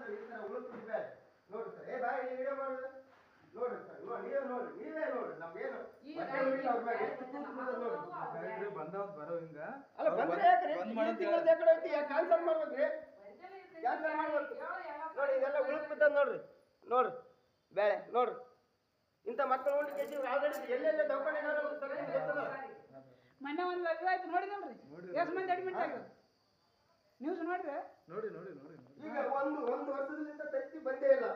ಅಂದ್ರೆ ಈ ಬೇಡ ನೋಡ್ರಿ ಸರ್ ಏ ಬಾ ಈ ವಿಡಿಯೋ ಮಾಡೋದು? ನೋಡ್ರಿ ಸರ್ ನೋಡಿ ನೀವೇ ನೋಡ್ರಿ ನೀವೇ ನೋಡ್ರಿ ನಮ್ಗೇನು ಬಂದವ್ ಬರೋ ಹಿಂಗ? ಅಲ್ಲ ಬಂದ್ರೆ ಯಾಕ್ರಿ? ಈ ತಿಂಗಳದ ಯಾಕಡೆ ಐತಿ ಯಾಕೆ ಕ್ಯಾನ್ಸಲ್ ಮಾಡ್ಬೇಕ್ರಿ. ಕ್ಯಾನ್ಸಲ್ ಮಾಡ್ಬೇಕು ನೋಡಿ ಇದೆಲ್ಲ ಉಳುಕ್ ಬಿದ್ದದ ನೋಡ್ರಿ. ನೋಡ್ರಿ ಬೇಳೆ ನೋಡ್ರಿ. ಇಂಥ ಮಕ್ಕಳು ನೋಡಿ ಕೆಜಿ ಆಲ್ರೆಡಿ ಎಲ್ಲೆಲ್ಲ ದವಾಖಾನೆ ಮೊನ್ನೆ ಒಂದು ಇದಾಯ್ತು ನೋಡಿದಲ್ರಿ ಎಷ್ಟು ಮಂದಿ ಅಡ್ಮಿಟ್ ಆಗ್ಯಾರ ನ್ಯೂಸ್ ನೋಡ್ರಿ ನೋಡಿ ನೋಡಿ ನೋಡಿ ಈಗ ಒಂದು ಒಂದು ವರ್ಷದಿಂದ ತತ್ತಿ ಬಂದೇ ಇಲ್ಲ.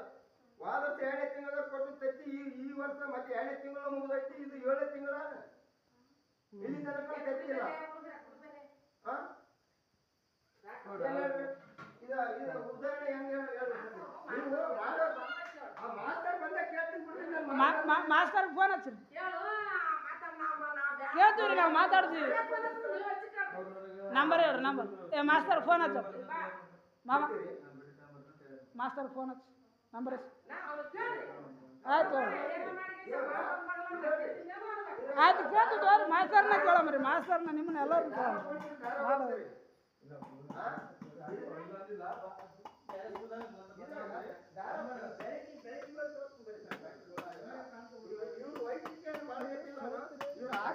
ವಾದ ಎರಡೇ ಎರಡನೇ ತಿಂಗಳ ಕೊಟ್ಟು ತತ್ತಿ ಈ ಈ ವರ್ಷ ಮತ್ತೆ ಎರಡೇ ತಿಂಗಳ ಮುಗಿದೈತಿ ಇದು ಏಳನೇ ತಿಂಗಳ ಇಲ್ಲಿ ತನಕ ತತ್ತಿ ಇಲ್ಲ. ಇದ ಇದ ಉದಾಹರಣೆ ಹೆಂಗ್ ಹೇಳಿ ಹೇಳ್ರಿ ನೀವು ಮಾಡೋ ಆ ಮಾಸ್ತರ್ ಬಂದ ಕೇಳ್ತೀನಿ ಬಿಡ್ರಿ ಮಾಸ್ತರ್- ಫೋನ್ ಹಚ್ಚಿರಿ ಕೇಳ್ತೀವಿ ನಾವು ಮಾತಾಡ್ತೀವಿ. ನಂಬರ್ ಹೇಳ್ರಿ ನಂಬರ್ ಏ ಮಾಸ್ತರ್ ಫೋನ್ ಹಚ್ಚ. ಮಾಮ ಮಾಸ್ತರ್ ಫೋನ್ ಹಚ್ಚ. ನಂಬರ್ ಆಯ್ತು. ಆಯ್ತು, ಕೇಳ್ತು ತೋರಿ ಮಾಸ್ತರ್ನ ಕೇಳಮ್ರಿ ಮಾಸ್ತರ್ನ ನಿಮ್ಮನ್ನ ಎಲ್ಲರೂ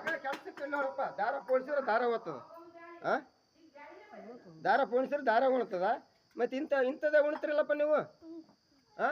ಕೇಳಿ ಕೆಲಸಕ್ಕೆ ದಾರ ಪೋಣಿಸಿದ್ರೆ ದಾರ ಓದ್ತದ ದಾರ ಪೋಣಿಸಿದ್ರೆ ದಾರ ಉಣ್ತದ? ಮತ್ತೆ ಇಂಥ ಇಂಥದ್ದೇ ಉಣ್ತಿರಲ್ಲಪ್ಪ ನೀವು? ಹ್ಞೂ